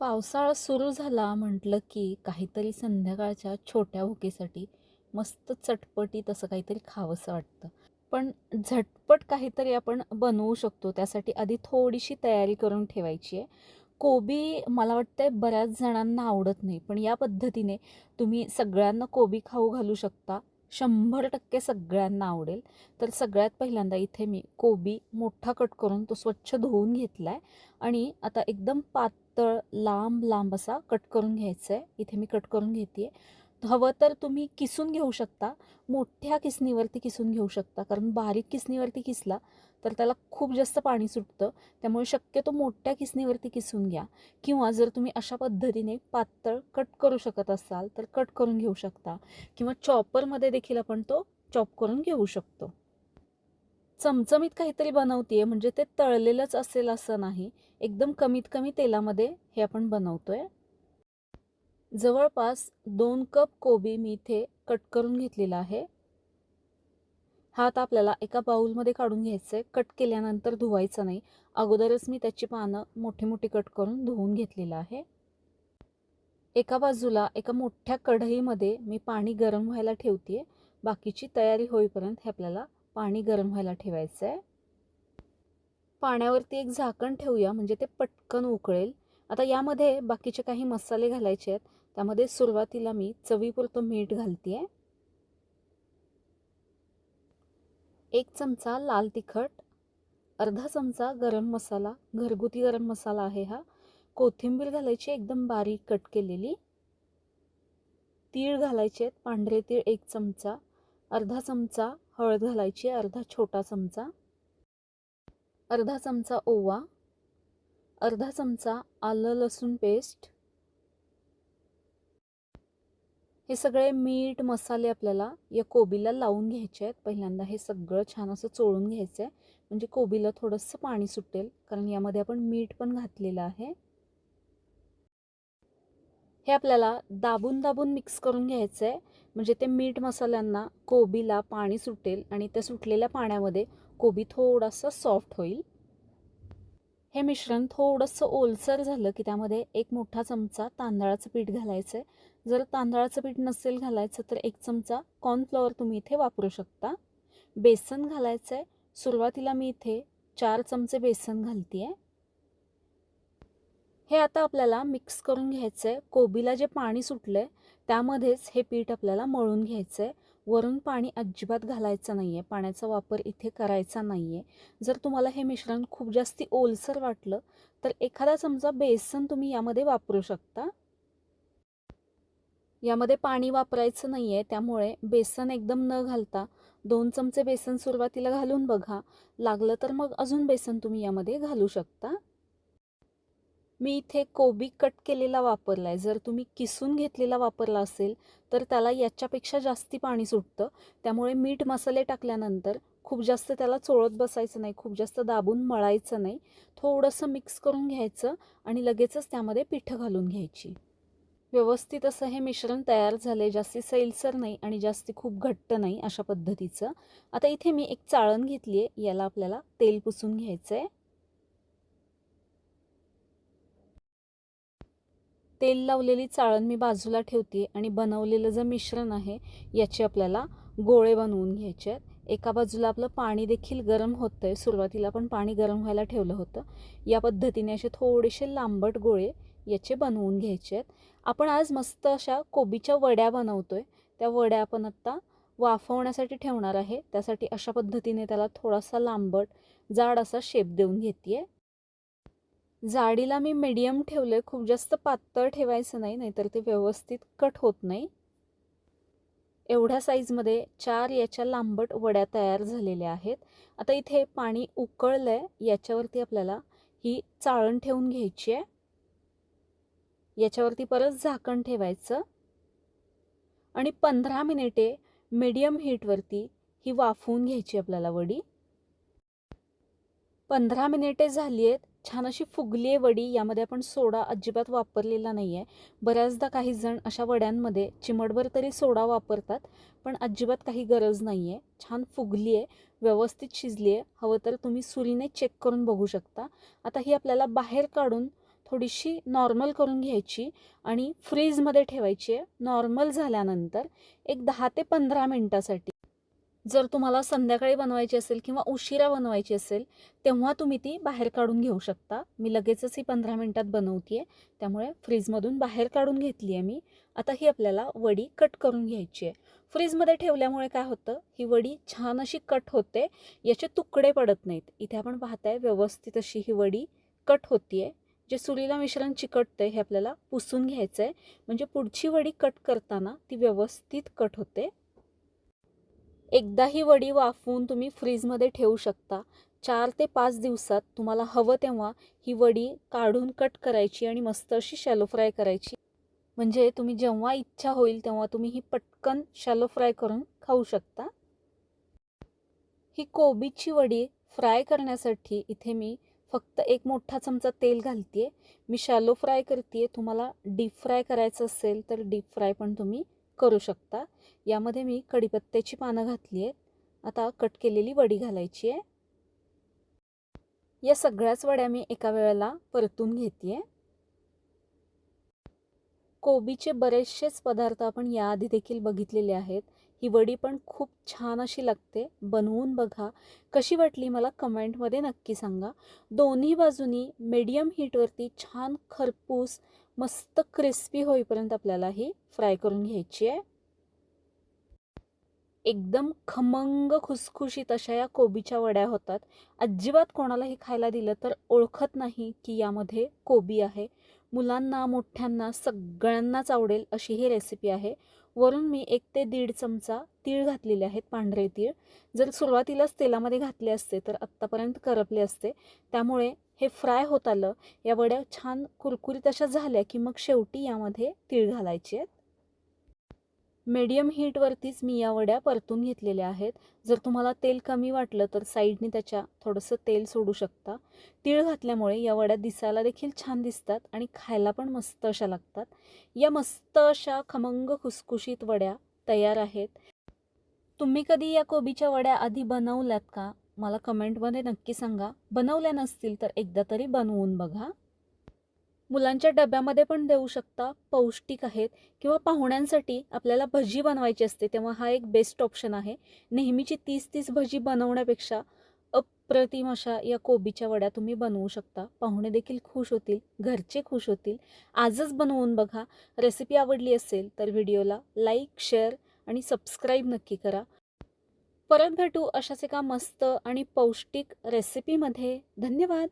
पावसाळा सुरू झाला म्हटलं की काहीतरी संध्याकाळच्या छोट्या भुकेसाठी मस्त चटपटीत असं काहीतरी खावंसं वाटतं. पण झटपट काहीतरी आपण बनवू शकतो त्यासाठी आधी थोडीशी तयारी करून ठेवायची आहे. कोबी मला वाटतं आहे बऱ्याच जणांना आवडत नाही पण या पद्धतीने तुम्ही सगळ्यांना कोबी खाऊ घालू शकता. शंभर टक्के सगळ्यांना आवडेल. तर सगळ्यात पहिल्यांदा इथे मी कोबी मोठा कट करून तो स्वच्छ धुवून घेतला आहे आणि आता एकदम पातळ लांब लांब असा कट करून घ्यायचा आहे इथे मी कट करून घेते हवं तर तुम्ही किसून घेऊ शकता. मोठ्या किसणीवरती किसून घेऊ शकता. कारण बारीक किसणीवरती किसला तर त्याला खूप जास्त पाणी सुटतं. त्यामुळे शक्यतो मोठ्या किसणीवरती किसून घ्या. किंवा जर तुम्ही अशा पद्धतीने पातळ कट करू शकत असाल तर कट करून घेऊ शकता. किंवा चॉपरमध्ये देखील आपण तो चॉप करून घेऊ शकतो. चमचमीत काहीतरी बनवते म्हणजे ते तळलेलंच असेल असं नाही. एकदम कमीत कमी तेलामध्ये हे आपण बनवतोय. जवळपास दोन कप कोबी मी इथे कट करून घेतलेला आहे. हा आता आपल्याला एका बाऊलमध्ये काढून घ्यायचं. आहे कट केल्यानंतर धुवायचं नाही. अगोदरच मी त्याची पानं मोठी मोठी कट करून धुवून घेतलेलं आहे. एका बाजूला एका मोठ्या कढईमध्ये मी पाणी गरम व्हायला ठेवते बाकीची तयारी होईपर्यंत हे आपल्याला पाणी गरम व्हायला ठेवायचं आहे पाण्यावरती एक झाकण ठेवूया म्हणजे ते पटकन उकळेल. आता यामध्ये बाकीचे काही मसाले घालायचे आहेत. त्यामध्ये सुरुवातीला मी चवीपुरतं मीठ घालते आहे एक चमचा लाल तिखट अर्धा चमचा गरम मसाला घरगुती गरम मसाला आहे हा. कोथिंबीर घालायची एकदम बारीक कट केलेली. तीळ घालायचे आहेत पांढरे तीळ एक चमचा. अर्धा चमचा हळद घालायची अर्धा छोटा चमचा. अर्धा चमचा ओवा. अर्धा चमचा आलं लसूण पेस्ट. हे सगळे मीठ मसाले आपल्याला या कोबीला लावून घ्यायचे आहेत. पहिल्यांदा हे सगळं छान असं चोळून घ्यायचं आहे. म्हणजे कोबीला थोडंसं पाणी सुटेल कारण यामध्ये आपण मीठ पण घातलेलं आहे. हे आपल्याला दाबून दाबून मिक्स करून घ्यायचं आहे. म्हणजे ते मीठ मसाल्यांना कोबीला पाणी सुटेल आणि त्या सुटलेल्या पाण्यामध्ये कोबी थोडासा सॉफ्ट होईल. हे मिश्रण थोडंसं ओलसर झालं की त्यामध्ये एक मोठा चमचा तांदळाचं पीठ घालायचं आहे जर तांदळाचं पीठ नसेल घालायचं तर एक चमचा कॉर्नफ्लॉवर तुम्ही इथे वापरू शकता. बेसन घालायचं आहे सुरुवातीला मी इथे चार चमचे बेसन घालते आहे हे आता आपल्याला मिक्स करून घ्यायचं आहे कोबीला जे पाणी सुटलं आहे त्यामध्येच हे पीठ आपल्याला मळून घ्यायचं आहे वरून पाणी अजिबात घालायचं नाही आहे पाण्याचा वापर इथे करायचा नाही आहे जर तुम्हाला हे मिश्रण खूप जास्ती ओलसर वाटलं तर एखादा चमचा बेसन तुम्ही यामध्ये वापरू शकता. यामध्ये पाणी वापरायचं नाही आहे त्यामुळे बेसन एकदम न घालता दोन चमचे बेसन सुरुवातीला घालून बघा. लागलं तर मग अजून बेसन तुम्ही यामध्ये घालू शकता. मी इथे कोबी कट केलेला वापरला आहे जर तुम्ही किसून घेतलेला वापरला असेल तर त्याला याच्यापेक्षा जास्ती पाणी सुटतं. त्यामुळे मीठ मसाले टाकल्यानंतर खूप जास्त त्याला चोळत बसायचं नाही खूप जास्त दाबून मळायचं नाही. थोडंसं मिक्स करून घ्यायचं आणि लगेचच त्यामध्ये पिठं घालून घ्यायची. व्यवस्थित असं हे मिश्रण तयार झाले जास्ती सैलसर नाही आणि जास्ती खूप घट्ट नाही अशा पद्धतीचं. आता इथे मी एक चाळण घेतली आहे याला आपल्याला तेल पुसून घ्यायचं आहे तेल लावलेली चाळण मी बाजूला ठेवते आणि बनवलेलं जे मिश्रण आहे याचे आपल्याला गोळे बनवून घ्यायचे आहेत. एका बाजूला आपलं पाणी देखील गरम होतं आहे सुरुवातीला पण पाणी गरम व्हायला ठेवलं होतं. या पद्धतीने असे थोडेसे लांबट गोळे याचे बनवून घ्यायचे आहेत. आपण आज मस्त अशा कोबीच्या वड्या बनवतो आहे त्या वड्या आपण आत्ता वाफवण्यासाठी ठेवणार आहे. त्यासाठी अशा पद्धतीने त्याला थोडासा लांबट जाड असा शेप देऊन घेते आहे जाडीला मी मीडियम ठेवलं खूप जास्त पातळ ठेवायचं नाही नाहीतर ते व्यवस्थित कट होत नाही. एवढ्या साईजमध्ये चार याच्या लांबट वड्या तयार झालेल्या आहेत. आता इथे पाणी उकळलं आहे याच्यावरती आपल्याला ही चाळण ठेवून घ्यायची आहे. याच्यावरती परत झाकण ठेवायचं. आणि पंधरा मिनिटे मीडियम हीटवरती ही वाफवून घ्यायची आपल्याला वडी. पंधरा मिनिटे झाली आहेत छान अशी फुगली आहे वडी यामध्ये आपण सोडा अजिबात वापरलेला नाही आहे बऱ्याचदा काही जण अशा वड्यांमध्ये चिमटभर तरी सोडा वापरतात पण अजिबात काही गरज नाही आहे छान फुगली आहे व्यवस्थित शिजली आहे. हवं तर तुम्ही सुरीने चेक करून बघू शकता. आता ही आपल्याला बाहेर काढून थोडीशी नॉर्मल करून घ्यायची आणि फ्रीजमध्ये ठेवायची आहे. नॉर्मल झाल्यानंतर एक दहा ते पंधरा मिनटासाठी. जर तुम्हाला संध्याकाळी बनवायची असेल किंवा उशिरा बनवायची असेल तेव्हा तुम्ही ती बाहेर काढून घेऊ शकता. मी लगेचच ही पंधरा मिनटात बनवते आहे त्यामुळे फ्रीजमधून बाहेर काढून घेतली आहे मी. आता ही आपल्याला वडी कट करून घ्यायची आहे फ्रीजमध्ये ठेवल्यामुळे काय होतं? ही वडी छान अशी कट होते. याचे तुकडे पडत नाहीत. इथे आपण पाहताय व्यवस्थित अशी ही वडी कट होती आहे जे सुरीला मिश्रण चिकटतं हे आपल्याला पुसून घ्यायचं आहे म्हणजे पुढची वडी कट करताना ती व्यवस्थित कट होते. एकदा ही वडी वाफवून तुम्ही फ्रीजमध्ये ठेवू शकता. चार ते पाच दिवसात तुम्हाला हवं तेव्हा ही वडी काढून कट करायची आणि मस्त अशी शॅलो फ्राय करायची. म्हणजे तुम्ही जेव्हा इच्छा होईल तेव्हा तुम्ही ही पटकन शॅलो फ्राय करून खाऊ शकता. ही कोबीची वडी फ्राय करण्यासाठी इथे मी फक्त एक मोठा चमचा तेल घालते मी शॅलो फ्राय करते तुम्हाला डीप फ्राय करायचं असेल तर डीप फ्राय पण तुम्ही करू शकता. यामध्ये मी कढीपत्त्याची पानं घातली आहेत. आता कट केलेली वडी घालायची आहे. या सगळ्याच वड्या मी एका वेळेला परतून घेते कोबीचे बरेचसेच पदार्थ आपण याआधी देखील बघितलेले आहेत. ही वडी पण खूप छान अशी लागते. बनवून बघा. कशी वाटली मला कमेंटमध्ये नक्की सांगा. दोन्ही बाजूनी मीडियम हीटवरती छान खरपूस मस्त क्रिस्पी होईपर्यंत आपल्याला ही फ्राय करून घ्यायची आहे. एकदम खमंग खुसखुशीत अशा या कोबीच्या वड्या होतात. अजिबात कोणालाही खायला दिलं तर ओळखत नाही की यामध्ये कोबी आहे. मुलांना मोठ्यांना सगळ्यांनाच आवडेल अशी ही रेसिपी आहे. वरून मी एक ते दीड चमचा तीळ घातलेले आहेत पांढरे तीळ. जर सुरुवातीलाच तेलामध्ये घातले असते तर आत्तापर्यंत करपले असते. त्यामुळे हे फ्राय होत आलं. या वड्या छान कुरकुरीत अशा झाल्या की मग शेवटी यामध्ये तीळ घालायचे आहेत. मीडियम हीटवरतीच मी या वड्या परतून घेतलेल्या आहेत. जर तुम्हाला तेल कमी वाटलं तर साईडने त्याच्या थोडंसं तेल सोडू शकता. तीळ घातल्यामुळे या वड्या दिसायला देखील छान दिसतात आणि खायला पण मस्त अशा लागतात. या मस्त अशा खमंग खुसखुशीत वड्या तयार आहेत. तुम्ही कधी या कोबीच्या वड्या आधी बनवल्यात का? मला कमेंटमध्ये नक्की सांगा. बनवल्या नसतील तर एकदा तरी बनवून बघा. मुलांच्या डब्यामध्ये पण देऊ शकता. पौष्टिक आहेत. किंवा पाहुण्यांसाठी आपल्याला भजी बनवायची असते तेव्हा हा एक बेस्ट ऑप्शन आहे. नेहमीची तीस तीस भजी बनवण्यापेक्षा अप्रतिम अशा या कोबीच्या वड्या तुम्ही बनवू शकता. पाहुणे देखील खुश होतील. घरचे खुश होतील. आजच बनवून बघा. रेसिपी आवडली असेल तर व्हिडिओला लाईक शेअर आणि सबस्क्राईब नक्की करा. परत भेटू अशाच एका मस्त आणि पौष्टिक रेसिपीमध्ये धन्यवाद.